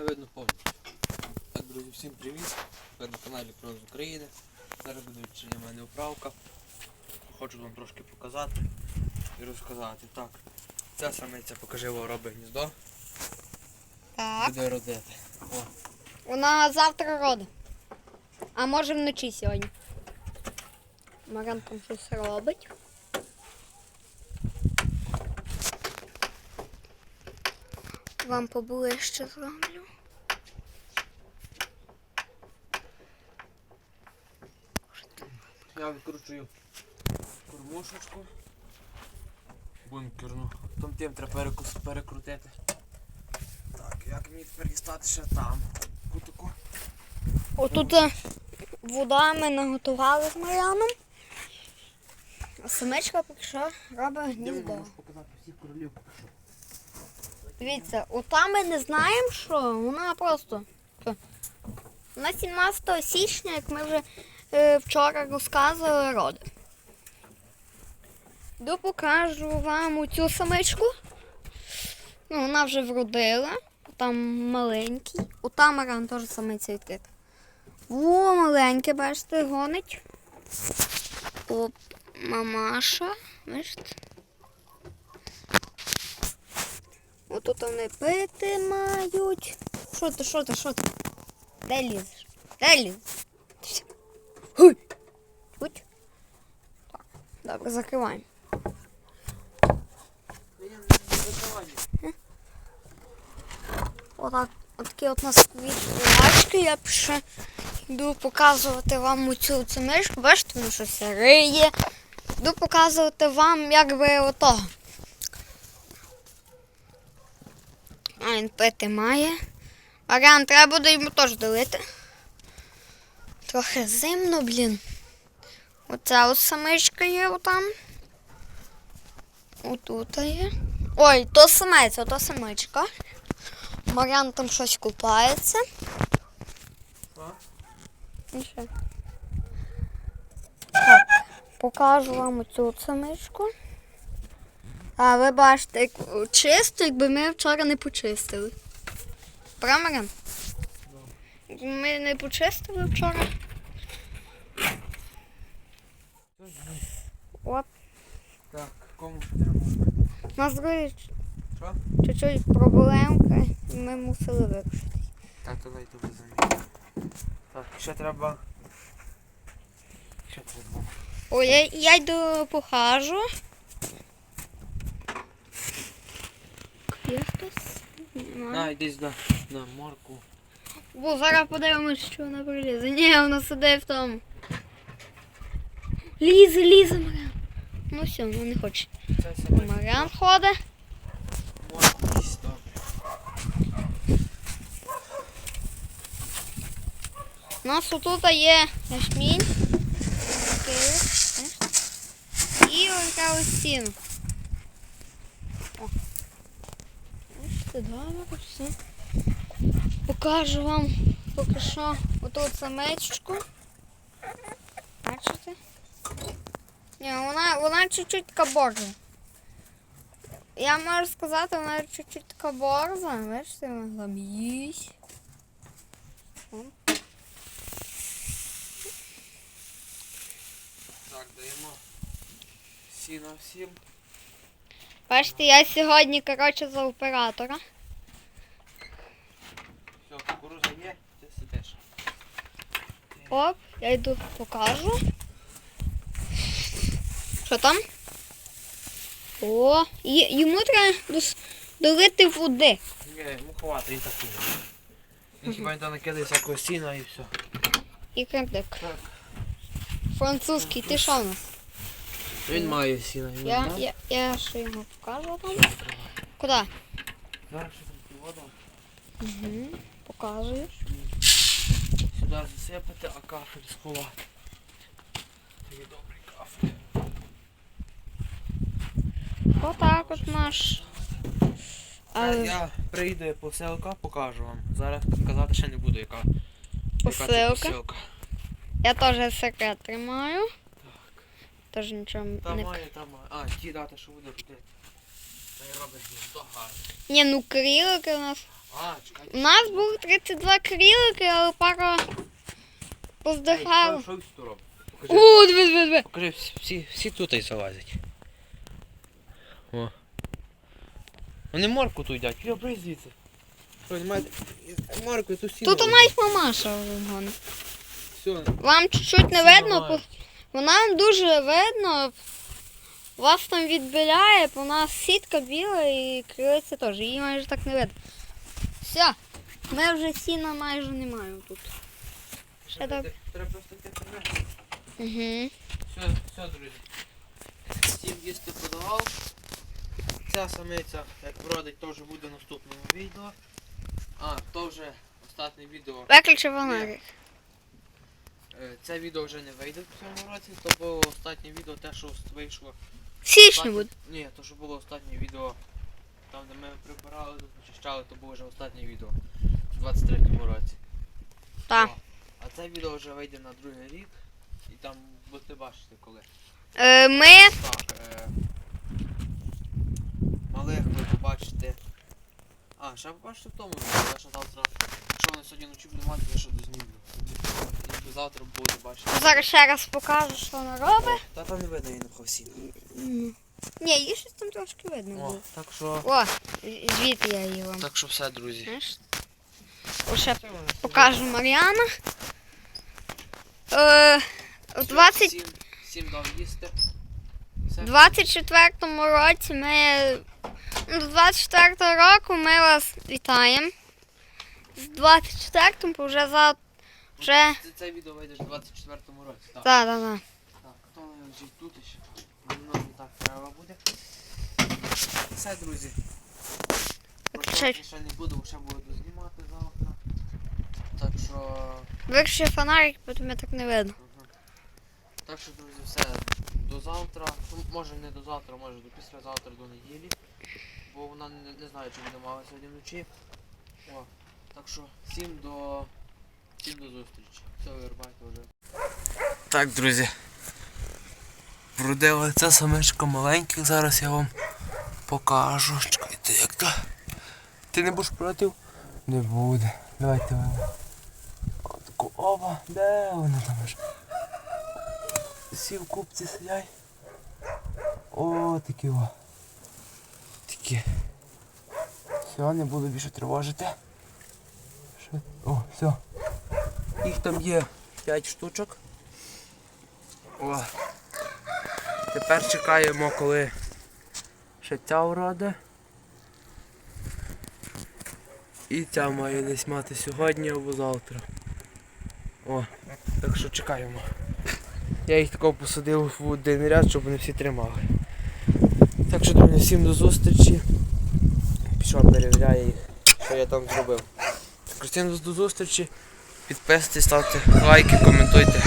видно повністю. Так, друзі, всім привіт. Ви на каналі Крон з України. Зараз буде відчиня мене управка. Хочу вам трошки показати і розказати. Так, ця самиця покажи вам робить гніздо. Так. Буде родити. О, Вона завтра родить. А може вночі сьогодні. Маран там щось робить. Вам поближче зроблю. я відкручую кормушечку. Бункерну. Там тим треба перекрутити. Так, як мені тепер дістати ще там? Кутику. Отут е, вода ми наготували з Мар'яном. А самичка поки що робить гніздо. Можу показати всіх королів поки що. Дивіться, ота ми не знаємо, що вона просто. Вона 17 січня, як ми вже е, вчора розказували, роди. Йду покажу вам цю самичку. Ну, вона вже вродила. Там маленький. Ота Маран теж самиця відкрита. О, маленьке, бачите, гонить. Оп, мамаша. Бачите? Отут вони пити мають. Що ти, що ти, що ти? Де лізеш? Де лізеш? Гуй! Чуть. Так, добре, закриваємо. Отак, отакі от у нас квіточки. Я ще йду показувати вам оцю цю мишку. Бачите, воно щось риє. Йду показувати вам, як би ото. Він пити має. Аріан, треба буде йому теж долити. Трохи зимно, блін. Оця ось самичка є отам. Отут є. Ой, то самець, ото самичка. Маріан там щось купається. І покажу вам оцю самичку. А ви бачите, як чисто, якби ми вчора не почистили. Правда? Ми не почистили вчора. Оп, Так, кому що треба? у нас друзі Що? чуть-чуть проблемка, і ми мусили вирушити. Так, то дай тобі заміню. Так, ще треба. Ще треба. Ой, я, я йду похажу. Є хтось? Немає. На, йди сюди. На морку. Бо зараз подивимось, що вона прилізе. Ні, вона сидить в тому. Лізе, лізе, Маріан. Ну все, вона не хоче. Маріан ходить. Морку. У нас отут є ячмінь. І ось ось стіна. 22, мабуть, все. Покажу вам поки що оту самечку. Бачите? Ні, вона вона чуть-чуть каборза. Я можу сказати, вона чуть-чуть каборза. Бачите, вона заб'їсть. Так, даємо сіна всім. Бачите, я сьогодні, коротше, за оператора. Кукуруза є, ти сидиш. Оп, я йду покажу. Що там? О, йому треба долити води. Ні, йому ховати, він такий. Він хіба він там накидає всякого сіна і все. І. Так. Французький, ти що у нас? Він має сіна. Він Я, да? я, я ще його покажу вам. Куди? Зараз що там воду Угу. Показуєш. сюди засипати, а кафель сховати. Такий добрий кафель. Отак от наш. А, Я прийду посилка, покажу вам. Зараз казати ще не буду, яка, яка це Посилка? посилка. я теж секрет тримаю. Так. Теж нічого Там не. має, там має. А, ті дати, що буде робити. Та й робить гніздо гарне. Ні, ну крілики у нас. У нас було 32 крілики, але пара? Покажи. О, диви, диви, диви. Покажи, всі, всі, тут і залазять. О. Вони морку тут йдять. Йо, брись звідси. Що? Морку, тут всі. Тут нові. навіть мамаша вигоне. Все. Вам чуть-чуть не видно, вона дуже видно. Вас там відбіляє, бо у нас сітка біла і крилиця теж. Її майже так не видно. Все, ми вже сіна майже не маємо тут. Ще Треба добре. треба просто ти Угу. Все, все, друзі. Всім їсти подавав. Ця самиця, як вродить, теж буде в наступному відео. А, то вже останнє відео. Виключи фонарик. Е, Це відео вже не вийде в цьому році, то було останнє відео, те, що вийшло. Січні буде. Ні, то що було останнє відео. Там, де ми прибирали, тут очищали, то було вже останнє відео. В 23-му році. Так. А це відео вже вийде на другий рік. І там будете бачити коли. Е, ми. Так, е... Малих ви побачите. А, ще побачите в тому відео, що завтра. Якщо вони сьогодні вночі будуть мати, я що дознімлю. І Завтра будете бачити. Зараз ще раз покажу, що вона робить. Та там не видно її на всі. Ні, її щось там трошки видно О, буде. так що. О, звідти я її вам. Так що все, друзі. Знаєш? Ще покажу Мар'яна. Е, у 20... Всім, всім дав їсти. Все. 24-му році ми. ну, З 24-го року ми вас вітаємо. З 24-му вже за. Вже. Це, це відео вийде ж в 24-му році. Так, Так, так, так. так, то лежить тут ще. Так треба буде. Все, друзі. Ще- не буду, ще буду знімати завтра. Так що. Виключи фонарик, бо мене так не видно. Мгм. Так що, друзі, все. До завтра. Ну, може не до завтра, може до післязавтра, до неділі. Бо вона не, не знає, чи буде мала сьогодні вночі. О, так що всім до. Всім до зустрічі. Все, вирубайте вже. Так, друзі. Вродила ця самичка маленьких, зараз я вам покажу. Чекайте, як то. Ти не будеш проти? Не буде. Давайте ви. Таку оба. Де вони там ж? Всі в купці сидять. О, такі о. Такі. Все, не буду більше тривожити. Що? О, все. Їх там є 5 штучок. О. Тепер чекаємо, коли ще ця вроде. І ця має десь мати сьогодні або завтра. О, так що чекаємо. Я їх тако посадив в один ряд, щоб вони всі тримали. Так що, друзі, всім до зустрічі. Пішов перевіряє їх, що я там зробив. Так що всім до зустрічі. Підписуйтесь, ставте лайки, коментуйте.